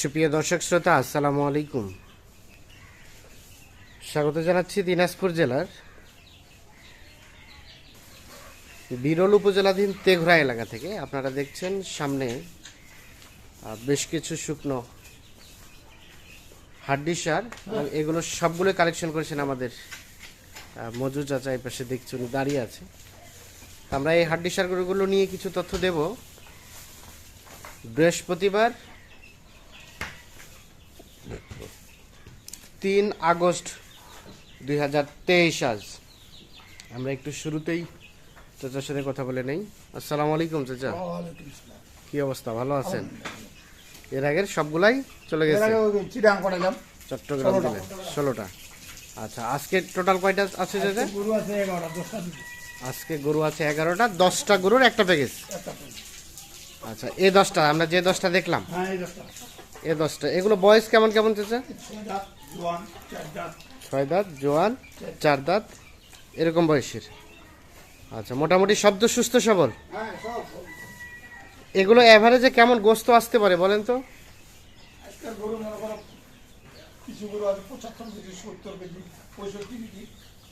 সুপ্রিয় দর্শক শ্রোতা, আসসালামু আলাইকুম। স্বাগত জানাচ্ছি দিনাজপুর জেলার বিরল উপজেলাধীন তেঘরা এলাকা থেকে। আপনারা দেখছেন সামনে বেশ কিছু শুকনো হাড্ডি সার এগুলো সবগুলো কালেকশন করেছেন আমাদের মজু চাচা এই পাশে দেখছি দাঁড়িয়ে আছে। আমরা এই হাড্ডি সারগুলো নিয়ে কিছু তথ্য দেব। বৃহস্পতিবার তিন আগস্ট দুই হাজার তেইশ আজ। আমরা একটু শুরুতেই চাচার সাথে কথা বলে নেই। আসসালামু আলাইকুম চাচা। কি অবস্থা? ভালো আছেন? এর আগের সবগুলাই চলে গেছে। চট্টগ্রাম ষোলোটা। দিলে ষোলোটা। আচ্ছা আজকে টোটাল কয়টা আছে চাচা? গরু আছে এগারোটা আজকে গরু আছে এগারোটা দশটা গরুর একটা প্যাকেজ। আচ্ছা এ দশটা আমরা যে দশটা দেখলাম। হ্যাঁ এ দশটা। এগুলো বয়স কেমন কেমন চাচা? ছয় দাঁত জোয়ান চার দাঁত এরকম বয়সের। আচ্ছা মোটামুটি শব্দ সুস্থ সবল? হ্যাঁ। এগুলো অ্যাভারেজে কেমন গোস্ত আসতে পারে বলেন তো? মনে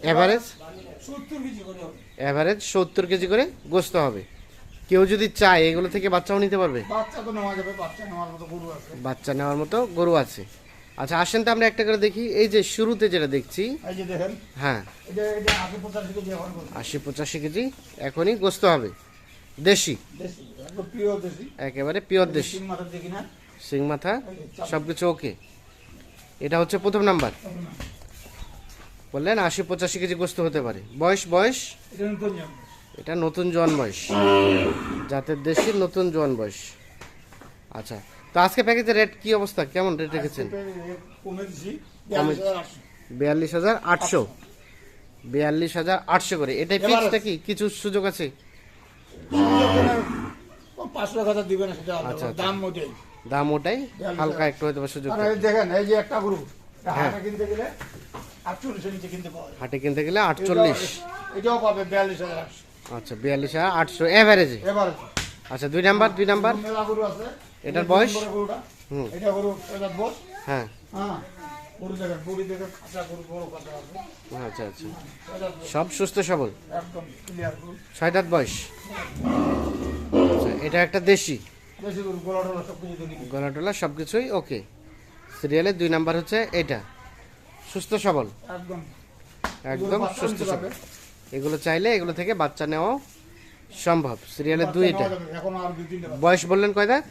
অ্যাভারেজ সত্তর কেজি করে অ্যাভারেজ সত্তর কেজি করে গোস্ত হবে। কেউ যদি চায় এগুলো থেকে বাচ্চাও নিতে পারবে? বাচ্চা তো নেওয়া যাবে বাচ্চা নেওয়ার মতো গরু আছে। বাচ্চা নেওয়ার মতো গরু আছে। আচ্ছা আসেন তো আমরা একটা করে দেখি। এই যে শুরুতে যেটা দেখছি এই যে দেখেন হ্যাঁ। আশি পঁচাশি কেজি এখনই গোস্ত হবে। দেশি? একেবারে পিওর দেশি। সিং মাথা সব কিছু ওকে এটা হচ্ছে প্রথম নাম্বার। বললেন আশি পঁচাশি কেজি গোস্ত হতে পারে। বয়স বয়স? এটা নতুন জন্ম। এটা নতুন জোয়ান বয়স। জাতের দেশি নতুন জোয়ান বয়স। আচ্ছা তো আজকে প্যাকেজের রেট কি অবস্থা? কেমন রেট রেখেছেন? বিয়াল্লিশ হাজার আটশো। বিয়াল্লিশ হাজার আটশো। করে। এটাই ফিক্সটা কি কিছু সুযোগ আছে? পাঁচশো টাকা। আচ্ছা, আচ্ছা। দাম ওটাই। দাম ওটাই? হালকা। একটু হয়তো সুযোগ আর থাকে। এই দেখেন এই যে একটা গ্রুপ হ্যাঁ। হাটে কিনতে গেলে হাটে কিনতে আটচল্লিশ এটাও- এটাও পাবে বিয়াল্লিশ হাজার আচ্ছা বিয়াল্লিশ হাজার আটশো। এভারেজে আচ্ছা দুই নাম্বার দুই নাম্বার। আছে। এটার বয়স? হুম। এটা গরু এটা বস হ্যাঁ। হ্যাঁ। গরু দেখেন গরু দেখে খাঁচা গরু বড় খাঁচা আচ্ছা আচ্ছা। সব সুস্থ সবল? একদম ক্লিয়ার গরু। ছয় দাঁত বয়স? আচ্ছা এটা একটা দেশি? বেশি গরু গোলা টোলা সব কিছু গলা কিছুই ওকে। সিরিয়ালের দুই নাম্বার হচ্ছে এটা। সুস্থ সবল? একদম। সুস্থ সবল। এগুলো চাইলে এগুলো থেকে বাচ্চা নেওয়াও সম্ভব। সিরিয়ালের দুই এটা। নেওয়া। বয়স বললেন কয় দাঁত?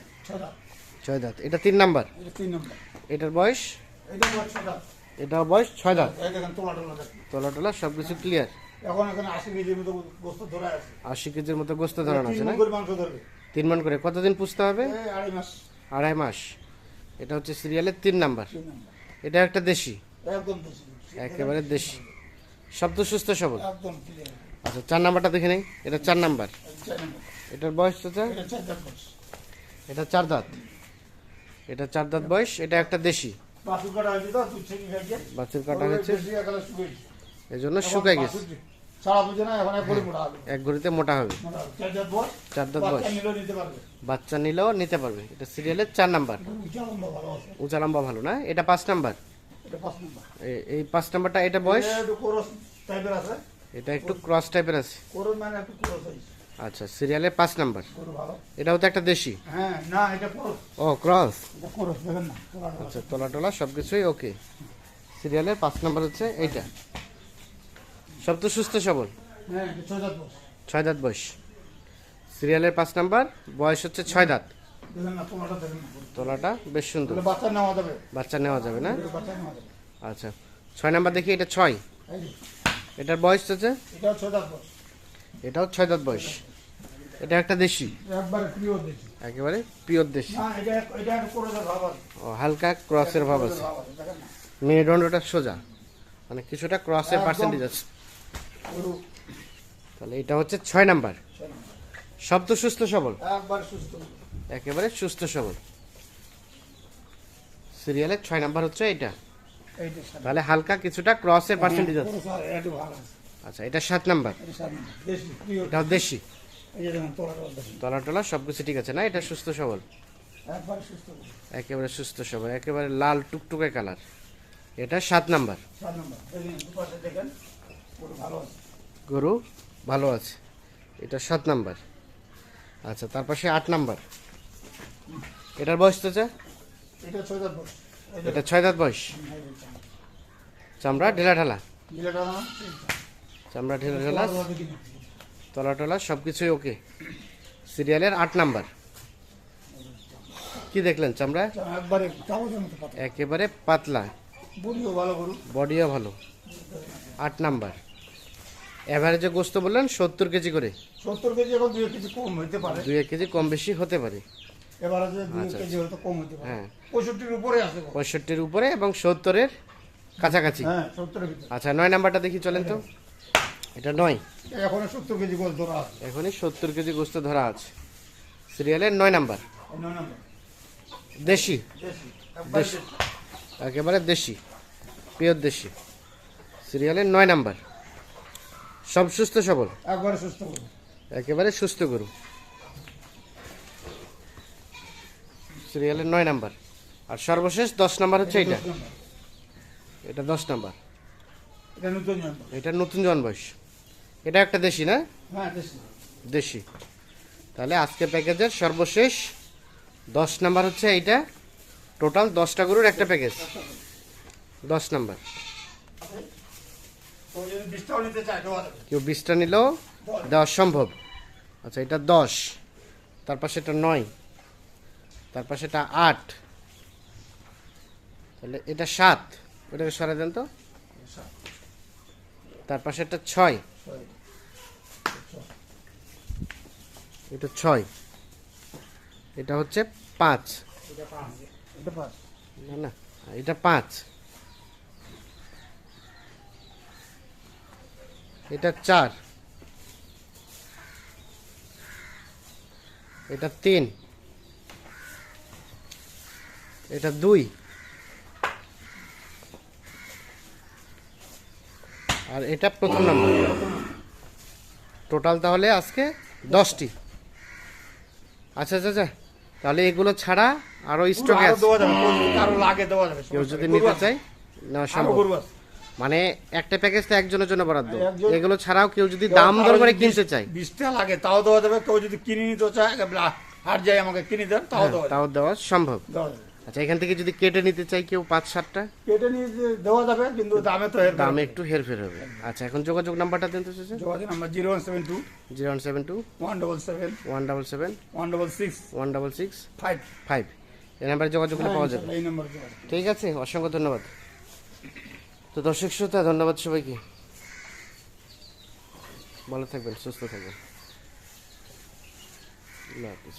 ছয় দাঁত। এটা তিন নাম্বার? এটার বয়স? এটা বয়স ছয় দাঁত। তোলা টোলা সব কিছু ক্লিয়ার আশি কেজির মতো গোস্ত ধরানো আছে। তিন না? তিন মন করে। কতদিন পুষতে হবে? আড়াই মাস। এটা হচ্ছে সিরিয়ালের তিন নাম্বার। এটা একটা দেশি? একেবারে দেশি। শব্দ সুস্থ সবল? আচ্ছা চার নাম্বারটা দেখে নেই। এটা চার নাম্বার। এটার বয়স এটা চার এটা চার দাঁত। এটা চার দাঁত বয়স এটা একটা দেশি। বাছুর কাটা হয়েছে। এই জন্য শুকাই গেছে। এক ঘড়িতে মোটা হবে। চার দাঁত বয়স বাচ্চা নিলেও নিতে পারবে। এটা সিরিয়ালের চার নাম্বার। উঁচা লম্বা ভালো না? এটা পাঁচ নাম্বার। এই পাঁচ নাম্বারটা এটা বয়স? এটা একটু ক্রস টাইপের আছে। আচ্ছা সিরিয়ালের পাঁচ নাম্বার। এটাও তো একটা দেশি? হ্যাঁ না এটা ও ক্রস আচ্ছা তলা টলা সব কিছুই ওকে সিরিয়ালের পাঁচ নাম্বার হচ্ছে এইটা। সব তো সুস্থ সবল? হ্যাঁ ছয় দাঁত বয়স। সিরিয়ালের পাঁচ নাম্বার বয়স হচ্ছে ছয় দাঁত। তলাটা বেশ সুন্দর। বাচ্চা নেওয়া যাবে। বাচ্চা নেওয়া যাবে না? আচ্ছা ছয় নাম্বার দেখি এটা ছয়। এটার বয়স হচ্ছে? এটাও ছয় দাঁত বয়স এটাও ছয় দাঁত বয়স এটা একটা দেশি? একবারে প্রিয় দেখি একেবারে পিওর দেশি। না এটা এটা একটু ভাব আছে। ও হালকা ক্রসের ভাব আছে। মেরুদণ্ডটা সোজা। মানে কিছুটা ক্রসের পার্সেন্টেজ আছে। তাহলে এটা হচ্ছে ছয় নাম্বার। সব তো সুস্থ সবল। একেবারে সুস্থ সবল। সিরিয়ালের ছয় নাম্বার হচ্ছে এটা এইটা তাহলে হালকা কিছুটা ক্রসের পার্সেন্টেজ আছে। আচ্ছা এটা সাত নাম্বার। এটা দেশি এটাও দেশি। তোলা টলা সব কিছু ঠিক আছে না? এটা সুস্থ সবল? একবার সুস্থ সবল। একেবারে লাল টুকটুকে কালার। এটা সাত নাম্বার। গরু ভালো আছে। এটা সাত নাম্বার। আচ্ছা তার পাশে আট নাম্বার। এটার বয়স তো চা এটা ছয় দাঁত বয়স। চামড়া ঢেলা ঢালা? চামড়া ঢেলা ঢালা? তলা টলা সব কিছুই ওকে। সিরিয়ালের আট নাম্বার। কি দেখলেন চামড়া? একবারে পাতলা। বডিও ভালো আট নাম্বার। অ্যাভারেজে গোস্ত বললেন সত্তর কেজি করে। সত্তর কেজি এখন দুই কেজি কম হইতে পারে। দুই এক কেজি কম বেশি হতে পারে। দুই আচ্ছা, কেজি হয়তো কম হইতে পারে। হ্যাঁ। পঁয়ষট্টির উপরে আছে পঁয়ষট্টির উপরে এবং সত্তরের কাছাকাছি। হ্যাঁ সত্তরের আচ্ছা নয় নাম্বারটা দেখি চলেন তো। এটা নয়। এখন সত্তর কেজি গোল ধরা আছে। এখনই সত্তর কেজি গোস্ত ধরা আছে। সিরিয়ালের নয় নাম্বার। দেশি। দেশি। একেবারে দেশি। পিওর দেশি। সিরিয়ালের নয় নাম্বার। সব সুস্থ সবল? একবারে সুস্থ গরু। একেবারে সুস্থ গরু। সিরিয়ালের নয় নাম্বার। আর সর্বশেষ দশ নাম্বার হচ্ছে এটা এটা দশ নাম্বার। এটা নতুন এটা নতুন জন বয়স। এটা একটা দেশি না? হ্যাঁ দেশি। তাহলে আজকে প্যাকেজের সর্বশেষ দশ নাম্বার হচ্ছে এইটা। টোটাল দশটা গরুর একটা প্যাকেজ। দশ নাম্বার। কেউ বিশটা নিলেও দেওয়া সম্ভব। আচ্ছা এটা দশ। তার পাশে এটা নয়। তার পাশে এটা আট। তাহলে এটা সাত। ওটাকে সরে দেন তো। তার পাশে একটা ছয় ছয়। এটা ছয়। এটা হচ্ছে পাঁচ। এটা পাঁচ। এটা না না এটা পাঁচ। এটা চার। এটা তিন। এটা দুই। আর এটা প্রথম নম্বর। টোটাল তাহলে আজকে দশটি। আচ্ছা আচ্ছা আচ্ছা। তাহলে এগুলো ছাড়া আরও স্টকে আরও আছে। দেওয়া যাবে কেউ আরও লাগে দেওয়া যাবে কেউ যদি নিতে চাই সম্ভব। মানে একটা প্যাকেজ তো একজনের জন্য বরাদ্দ। এগুলো ছাড়াও কেউ যদি দাম দর করে কিনতে চায়। বিশটা লাগে তাও দেওয়া যাবে। কেউ যদি কিনে নিতে চায় আর হাট যায় আমাকে কিনে দেন তাও হ্যাঁ, দেওয়া তাও দেওয়া সম্ভব। আচ্ছা এখান থেকে যদি কেটে নিতে চাই কেউ পাঁচ সাতটা? কেটে নিয়ে দেওয়া যাবে কিন্তু দামে তো দামে একটু হেরফের হবে। আচ্ছা এখন যোগাযোগ নাম্বারটা দেন তো যোগাযোগ number zero one seven two. Zero one seven two. One double seven. One double seven. One double six. One double six. Five. Five. এই নাম্বারে যোগাযোগ করলে পাওয়া যাবে। এই নাম্বার ঠিক আছে অসংখ্য ধন্যবাদ। তো দর্শক শ্রোতা ধন্যবাদ সবাইকে। ভালো থাকবেন সুস্থ থাকবেন। আল্লাহ হাফিজ।